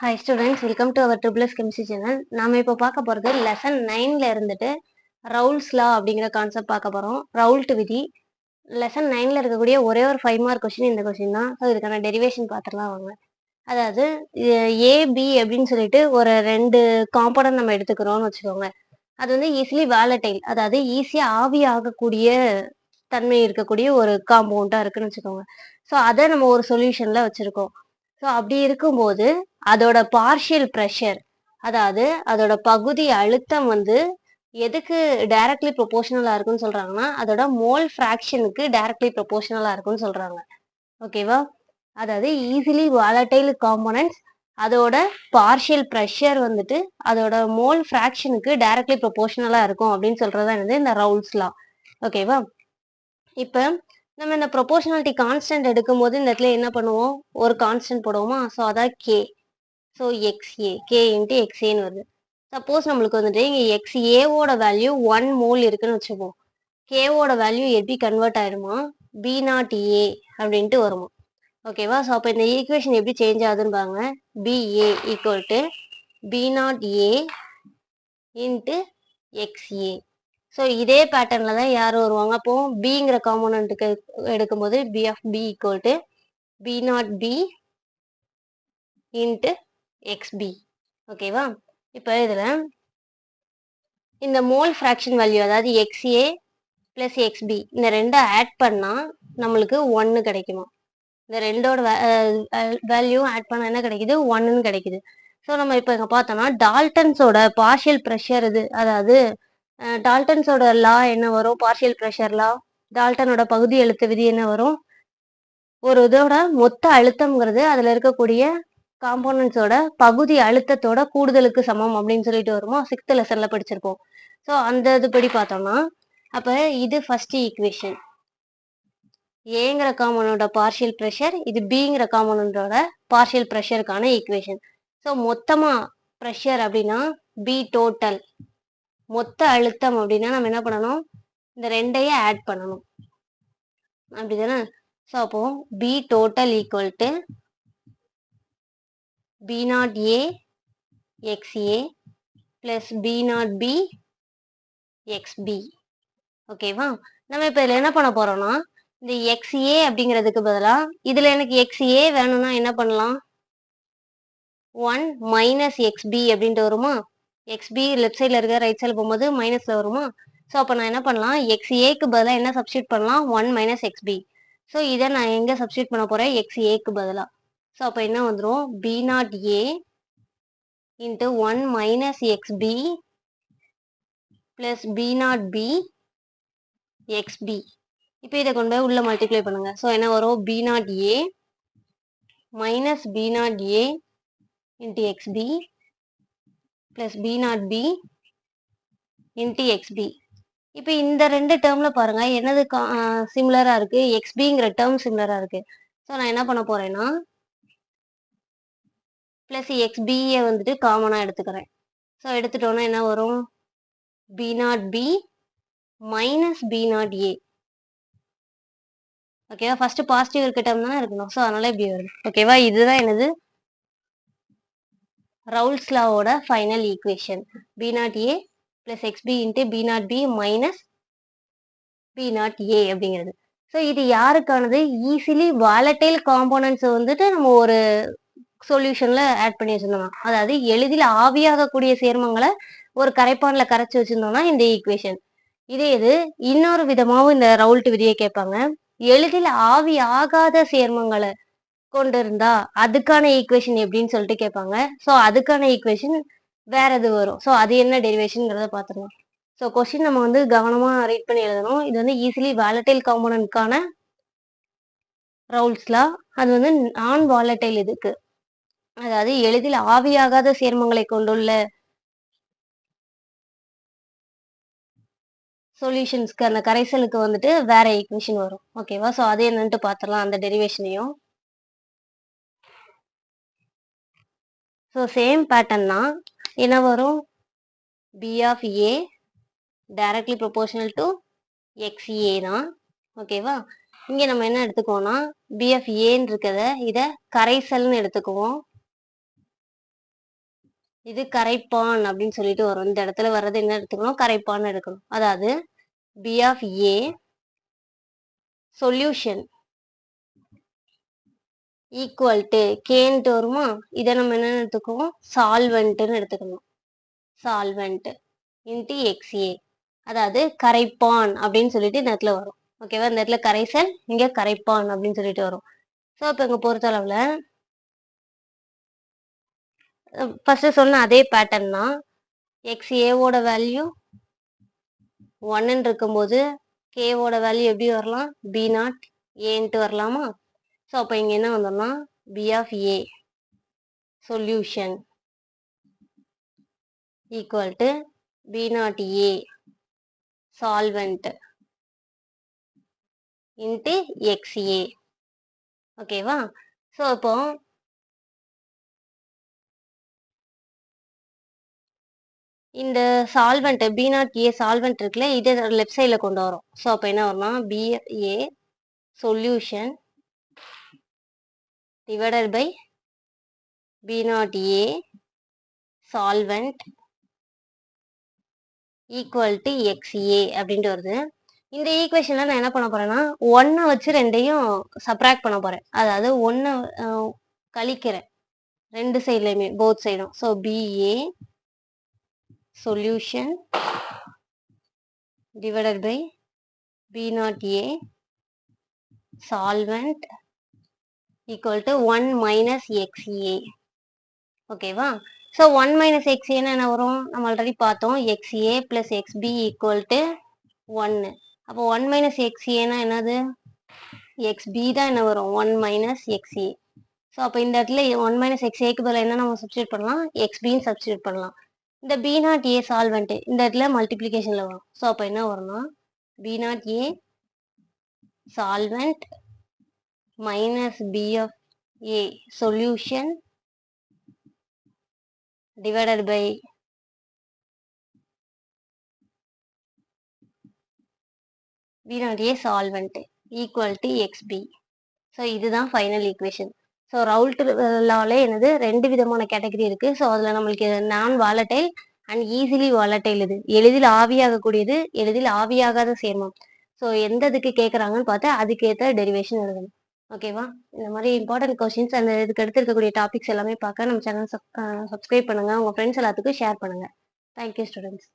Hi students welcome to our triple S chemistry channel நாம இப்போ பார்க்க போகிறது லெசன் நைனில் இருந்துட்டு ரவுல்ஸ் லா அப்படிங்கிற கான்செப்ட் பார்க்க போகிறோம் ரவுல்ட் விதி. லெசன் நைனில் இருக்கக்கூடிய ஒரே ஒரு ஃபைவ் மார்க் கொஷின் இந்த கொஷின் தான். ஸோ இதுக்கான டெரிவேஷன் பார்த்துடலாம் வாங்க. அதாவது ஏபி அப்படின்னு சொல்லிட்டு ஒரு ரெண்டு காம்பனன்ட் நம்ம எடுத்துக்கிறோம்னு வச்சுக்கோங்க. அது வந்து ஈஸிலி வேலட்டைல் அதாவது ஈஸியாக ஆவி ஆகக்கூடிய தன்மை இருக்கக்கூடிய ஒரு காம்பவுண்டாக இருக்குன்னு வச்சுக்கோங்க. ஸோ அதை நம்ம ஒரு சொல்யூஷனில் வச்சுருக்கோம். ஸோ அப்படி இருக்கும்போது அதோட பார்ஷியல் ப்ரெஷர் அதாவது அதோட பகுதி அழுத்தம் வந்து எதுக்கு டைரக்ட்லி ப்ரொபோஷனலாக இருக்குன்னு சொல்கிறாங்கன்னா அதோட மோல் ஃப்ராக்ஷனுக்கு டைரக்ட்லி ப்ரொபோஷனலாக இருக்குன்னு சொல்கிறாங்க ஓகேவா அதாவது ஈஸிலி வாலட்டைல் காம்போனன்ட்ஸ் அதோட பார்ஷியல் ப்ரெஷர் வந்துட்டு அதோட மோல் ஃப்ராக்ஷனுக்கு டைரக்ட்லி ப்ரொபோஷனலாக இருக்கும் அப்படின்னு சொல்கிறது தான் என்னது? இந்த ரவுல்ஸ்லாம் ஓகேவா இப்போ நம்ம இந்த ப்ரொபோஷனாலிட்டி கான்ஸ்டன்ட் எடுக்கும்போது இந்த இடத்துல என்ன பண்ணுவோம்? ஒரு கான்ஸ்டன்ட் போடுவோமா? ஸோ அதான் K so x A K into எக்ஸ்ஏன்னு வருது. சப்போஸ் நம்மளுக்கு வந்துட்டு இங்கே எக்ஸ் ஏவோட வேல்யூ ஒன் மோல் இருக்குன்னு வச்சுப்போம் கேவோட வேல்யூ எப்படி கன்வெர்ட் ஆயிடுமா? பி நாட் ஏ அப்படின்ட்டு வருமா? ஓகேவா ஸோ அப்போ இந்த ஈக்குவேஷன் எப்படி சேஞ்ச் ஆகுதுன்னு பாருங்க. P A equal to P naught A into X A so இதே பேட்டர்ன்ல தான் யார் வருவாங்க? அப்போ பிங்கிற காம்போனண்ட்டுக்கு எடுக்கும்போது P of B equal to P naught B into X B ஓகேவா இப்போ இதில் இந்த மோல் ஃப்ராக்ஷன் வேல்யூ அதாவது X A plus X B இந்த ரெண்டை ஆட் பண்ணால் நம்மளுக்கு ஒன்று கிடைக்குமா? இந்த ரெண்டோட வேல்யூ ஆட் பண்ணால் என்ன கிடைக்குது? ஒன்றுன்னு கிடைக்குது. ஸோ நம்ம இப்போ இங்கே பார்த்தோம்னா டால்டன்ஸோட பார்ஷியல் ப்ரெஷர் இது அதாவது டால்டன்ஸோட லா என்ன வரும்? பார்ஷியல் ப்ரெஷர் லா? டால்டனோட பகுதி அழுத்த விதி என்ன வரும்? ஒரு இதோட மொத்த அழுத்தம்ங்கிறது அதில் இருக்கக்கூடிய காம்போனன்ட்ஸோட பகுதி அழுத்தத்தோட கூடுதலுக்கு சமம் அப்படின்னு சொல்லிட்டு வருமோ? சிக்ஸ்த் லெசனில் படிச்சிருப்போம். ஸோ அந்த இதுபடி பார்த்தோம்னா அப்போ இது ஃபர்ஸ்ட் ஈக்குவேஷன் ஏங்கிற காமனோட பார்ஷியல் ப்ரெஷர் இது பிங்கிற காம்போனண்டோட பார்ஷியல் ப்ரெஷருக்கான ஈக்குவேஷன் ஸோ மொத்தமாக ப்ரெஷர் அப்படின்னா பி டோட்டல் மொத்த அழுத்தம் அப்படின்னா நம்ம என்ன பண்ணணும்? இந்த ரெண்டையும் ஆட் பண்ணணும். அப்படிதானே? ஸோ அப்போ P total equal to P naught A x A plus P naught B x B ஓகேவா நம்ம இப்போ இதில் என்ன பண்ண போறோம்னா இந்த எக்ஸ்ஏ அப்படிங்கிறதுக்கு பதிலாக இதில் எனக்கு எக்ஸ்ஏ வேணும்னா என்ன பண்ணலாம்? ஒன் மைனஸ் எக்ஸ்பி அப்படின்ட்டு வருமா? எக்ஸ்பி லெஃப்ட் சைடில் இருக்க ரைட் சைடில் போகும்போது மைனஸில் வருமா? ஸோ அப்போ நான் என்ன பண்ணலாம்? எக்ஸ் ஏக்கு பதிலாக என்ன சப்ஸ்டியூட் பண்ணலாம்? ஒன் மைனஸ் எக்ஸ்பி ஸோ இதை நான் எங்கே சப்ஸ்டியூட் பண்ண போகிறேன் எக்ஸ் ஏக்கு பதிலாக ஸோ அப்போ என்ன வந்துடும் P naught A into one minus x B plus P naught B x B இப்போ இதை கொண்டு போய் உள்ள மல்டிப்ளை பண்ணுங்க. ஸோ என்ன வரும்? P naught A minus P naught A into x B plus P naught B into x B இப்போ இந்த ரெண்டு டேர்ம்ல பாருங்க என்னது சிமிலரா இருக்கு? எக்ஸ்பிங்கிற டேர்ம் சிமிலரா இருக்கு. ஸோ நான் என்ன பண்ண போறேன்னா பிளஸ் எக்ஸ்பியை வந்துட்டு காமனா எடுத்துக்கிறேன். ஸோ எடுத்துட்டோன்னா என்ன வரும்? P naught B minus P naught A ஓகேவா ஃபர்ஸ்ட் பாசிட்டிவ் இருக்க டேர்ம் தானே இருக்கணும். ஸோ அதனால இப்படி வரும் ஓகேவா இதுதான் என்னது? Raoult's லாவோட final equation P naught A plus x B into P naught B minus P naught A அப்படிங்கிறது. ஸோ இது யாருக்கானது? ஈஸிலி வாலட்டைல் காம்போனன்ட்ஸை வந்துட்டு நம்ம ஒரு சொல்யூஷனில் ஆட் பண்ணி வச்சுருந்தோம் அதாவது எளிதில் ஆவியாகக்கூடிய சேர்மங்களை ஒரு கரைப்பானில் கரைச்சி வச்சுருந்தோம்னா இந்த ஈக்குவேஷன் இதே இது இன்னொரு விதமாகவும் இந்த ரவுல்ட் விதியை கேட்பாங்க. எளிதில் ஆவி ஆகாத சேர்மங்களை கொண்டு இருந்தா அதுக்கான ஈக்குவேஷன் எப்படின்னு சொல்லிட்டு கேட்பாங்க. ஸோ அதுக்கான ஈக்குவேஷன் வேற எது வரும்? ஸோ அது என்ன டெரிவேஷனுங்கிறத பார்த்துக்கலாம் ஸோ கொஸ்டின் நம்ம வந்து கவனமாக ரீட் பண்ணி எழுதணும். இது வந்து ஈஸிலி வாலட்டைல் காம்போனன்ட்கான ரவுல்ஸ்லாம் அது வந்து நான் வாலட்டைல் இதுக்கு. அதாவது எளிதில் ஆவியாகாத சேர்மங்களை கொண்டுள்ள சொல்யூஷன்ஸ்க்கு அந்த கரைசலுக்கு வந்துட்டு வேற ஈக்குவேஷன் வரும். ஓகேவா ஸோ அது என்னன்ட்டு பார்த்துடலாம். அந்த டெரிவேஷனையும் ஸோ சேம் பேட்டர்ன் தான். என்ன வரும்? P of A directly proportional to x A தான். ஓகேவா இங்கே நம்ம என்ன எடுத்துக்குவோம்னா பிஎஃப் ஏன்னு இருக்கிறத இதை கரைசல்னு எடுத்துக்குவோம். இது கரைப்பான் அப்படின்னு சொல்லிட்டு வரும். இந்த இடத்துல வர்றது என்ன எடுத்துக்கணும்? கரைப்பான் எடுக்கணும். அதாவது P of A solution equal to கேன்ட்டு வருமா இதை நம்ம என்ன எடுத்துக்குவோம்? சால்வெண்ட்டுன்னு எடுத்துக்கணும். சால்வெண்ட் இன்ட்டு எக்ஸ்ஏ அதாவது கரைப்பான் அப்படின்னு சொல்லிட்டு இந்த இடத்துல வரும். ஓகேவா இந்த இடத்துல கரைசல் இங்கே கரைப்பான் அப்படின்னு சொல்லிட்டு வரும். ஸோ இப்போ இங்கே பொறுத்தளவில் ஃபர்ஸ்ட் சொன்ன அதே பேட்டர்ன் தான். எக்ஸ் ஏவோட வேல்யூ ஒன்னு இருக்கும்போது கேவோட வேல்யூ எப்படி வரலாம்? பி நாட் ஏன்ட்டு வரலாமா? ஸோ அப்போ இங்கே என்ன வந்தோம்னா P of A solution equal to P naught A solvent into x A ஓகேவா ஸோ இப்போ இந்த solvent P naught A solvent இருக்குல்ல இதை லெஃப்ட் சைடில் கொண்டு வரோம். ஸோ அப்போ என்ன வரும்னா P A solution divided by B naught A solvent equal to XA அப்படின்ட்டு வருது. இந்த ஈக்குவேஷன்ல நான் என்ன பண்ண போறேன்னா ஒன்னை வச்சு ரெண்டையும் சப்ராக்ட் பண்ண போறேன். அதாவது ஒன்னை கழிக்கிறேன். ரெண்டு சைட்லையுமே போத் சைடும் so P A solution divided by P naught A solvent equal to one minus x A ஓகேவா ஸோ ஒன் மைனஸ் எக்ஸ்ஏன்னு என்ன வரும்? நம்ம ஆல்ரெடி பார்த்தோம். X A plus x B equal to ஒன்னு அப்போ ஒன் மைனஸ் எக்ஸ்ஏனா என்னது? எக்ஸ்பி தான் என்ன வரும்? ஒன் மைனஸ் எக்ஸ்ஏ ஸோ அப்போ இந்த இடத்துல ஒன் மைனஸ் எக்ஸ் ஏக்கு பதிலாக என்ன நம்ம சப்ஸ்டியூட் பண்ணலாம்? எக்ஸ்பின்னு சப்ஸ்டியூட் பண்ணலாம். இந்த பி நாட் ஏ சால்வெண்ட்டு இந்த இடத்துல மல்டிப்ளிகேஷனில் வரும். ஸோ அப்போ என்ன வரும்னா? P naught A solvent minus b of a solution divided by b not a solvent equal to xb so இதுதான் ஃபைனல் ஈக்குவேஷன் ஸோ ரவுல்ட் லால என்னது? ரெண்டு விதமான கேட்டகரி இருக்கு. ஸோ அதில் நம்மளுக்கு நான் வாலட்டைல் அண்ட் ஈஸிலி வாலட்டைல் இது. எளிதில் ஆவியாகக்கூடியது எளிதில் ஆவியாகாத சேர்மம். ஸோ எந்த இதுக்கு கேட்குறாங்கன்னு பார்த்தா அதுக்கேற்ற டெரிவேஷன் எழுதணும். ஓகேவா இந்த மாதிரி இம்பார்ட்டன்ட் கொஸ்டின்ஸ் அந்த இதுக்கு எடுத்துருக்கக்கூடிய டாபிக்ஸ் எல்லாமே பார்க்க நம்ம சேனல் சப்ஸ்கிரைப் பண்ணுங்க. உங்க ஃப்ரெண்ட்ஸ் எல்லாத்துக்கும் ஷேர் பண்ணுங்க. Thank you students